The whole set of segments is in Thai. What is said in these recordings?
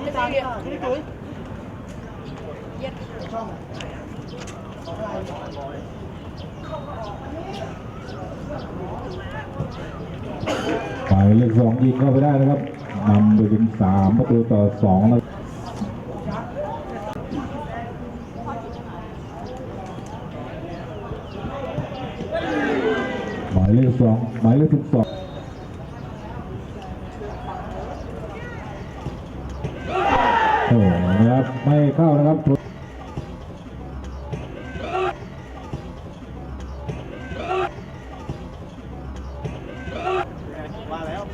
ที่าที่ที่จุ้ยหมายเลขสองยิงเข้าไปได้นะครับนำไปเป็นสามประตูต่อสองแล้วหมายเลขสองหมายเลขสิบสองโอ้โห นะครับไม่เข้านะครับ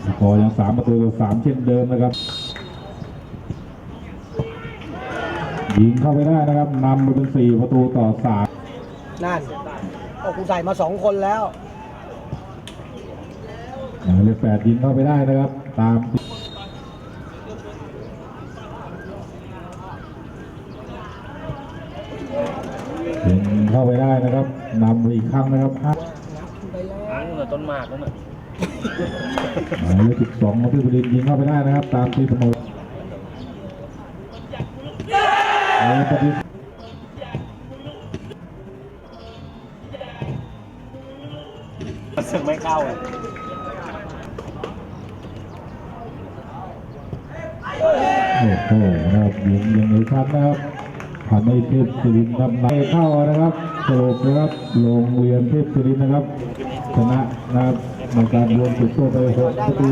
สกอร์ยังสามประตูต่อสามเช่นเดิมนะครับ ยิงเข้าไปได้นะครับนำไปเป็นสี่ประตูต่อสามนั่นโอ้กูใส่มาสองคนแล้วหมายเลขแปดยิงเข้าไปได้นะครับ ตามที่ยิง เข้าไปได้นะครับนำไปอีกครั้งนะครับห้าเหนือต้นหมากนั่นน่ะหมายเลขสิบสองของพี่บุรินทร์ยิงเข้าไปได้นะครับ ตามที่เสมอหมายเลขที่สึกไม่เข้าเลยโอ้โหนะครับยิงยิงในชั้นนะครับ ทำให้เทพศิรินทร์นำในเข้านะครับสรุปนะครับลงเรียนเทพศิรินนะครับชนะนะครับในการรวมจุดตัวไปหกประตู